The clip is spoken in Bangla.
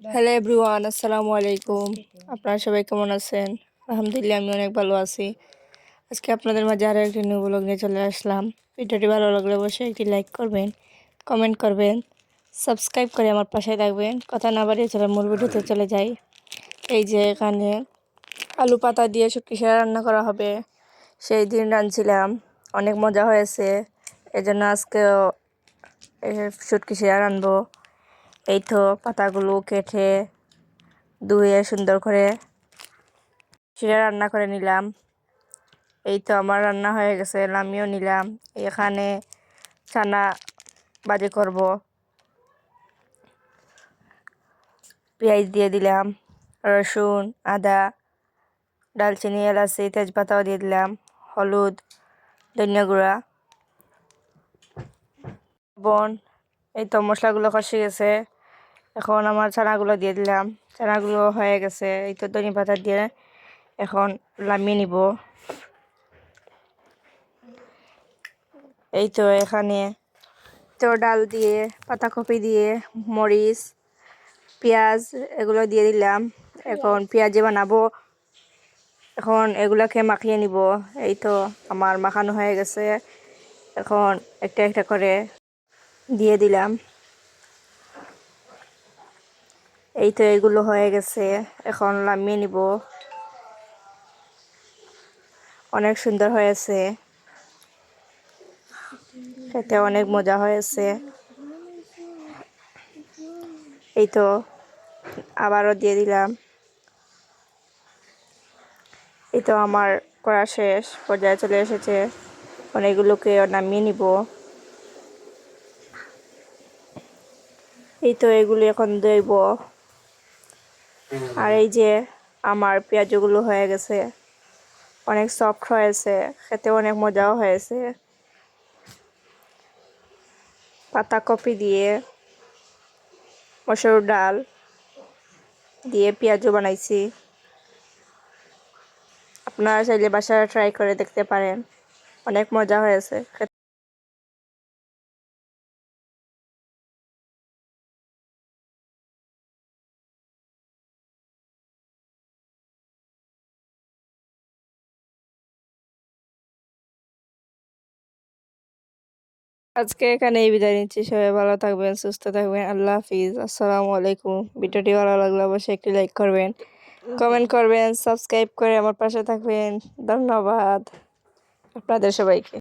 হ্যালো এভরিওয়ান আসসালামু আলাইকুম আপনারা সবাই কেমন আছেন আলহামদুলিল্লাহ আমি অনেক ভালো আছি আজকে আপনাদের মাঝে আরও একটি নিউ ব্লগ নিয়ে চলে আসলাম ভিডিওটি ভালো লাগলে অবশ্যই একটি লাইক করবেন কমেন্ট করবেন সাবস্ক্রাইব করে আমার পাশে থাকবেন কথা না বাড়িয়ে চলে মূল ভিডিওতে চলে যাই এই যে এখানে আলু পাতা দিয়ে শুটকি সেরা রান্না করা হবে। সেই দিন রাঁধছিলাম। অনেক মজা হয়েছে। এই জন্য আজকেও শুটকি সেরা রানবো এই তো পাতাগুলো কেটে ধুয়ে সুন্দর করে সেটা রান্না করে নিলাম। এই তো আমার রান্না হয়ে গেছে, আমিও নিলাম। এখানে ছানা বাজি করব। পেঁয়াজ দিয়ে দিলাম, রসুন, আদা, ডালচিনি, এলাচি, তেজপাতাও দিয়ে দিলাম, হলুদ, ধনিয়া গুঁড়া বন এই তো মশলাগুলো কষে গেছে। এখন আমার ছানাগুলো দিয়ে দিলাম। ছানাগুলো হয়ে গেছে। এই তো ধনি পাতা দিয়ে এখন লামিয়ে নিব। এই তো এখানে তো ডাল দিয়ে, পাতাকপি দিয়ে, মরিচ, পেঁয়াজ এগুলো দিয়ে দিলাম। এখন পেঁয়াজে বানাবো। এখন এগুলাকে মাখিয়ে নিব। এই তো আমার মাখানো হয়ে গেছে। এখন একটা একটা করে দিয়ে দিলাম। এই তো এগুলো হয়ে গেছে। এখন নামিয়ে নিব। অনেক সুন্দর হয়েছে। খেতে অনেক মজা হয়েছে। এই তো আবারও দিয়ে দিলাম। এই তো আমার করা শেষ। পর্যায়ে চলে এসেছে। অনেকগুলোকে নামিয়ে নিব। এই তো এগুলি এখন দেব আর এই যে আমার পেঁয়াজগুলো হয়ে গেছে, অনেক সফট হয়েছে খেতে অনেক মজাও হয়েছে। পাতা পাতাকপি দিয়ে মসুর ডাল দিয়ে পেঁয়াজও বানাইছি। আপনারা চাইলে বাসায় ট্রাই করে দেখতে পারেন, অনেক মজা হয়েছে। আজকে এখানে এই বিদায় নিচ্ছি। সবাই ভালো থাকবেন, সুস্থ থাকবেন। আল্লাহ হাফিজ। আসসালামু আলাইকুম। ভিডিওটি ভালো লাগলে অবশ্যই একটি লাইক করবেন, কমেন্ট করবেন, সাবস্ক্রাইব করে আমার পাশে থাকবেন। ধন্যবাদ আপনাদের সবাইকে।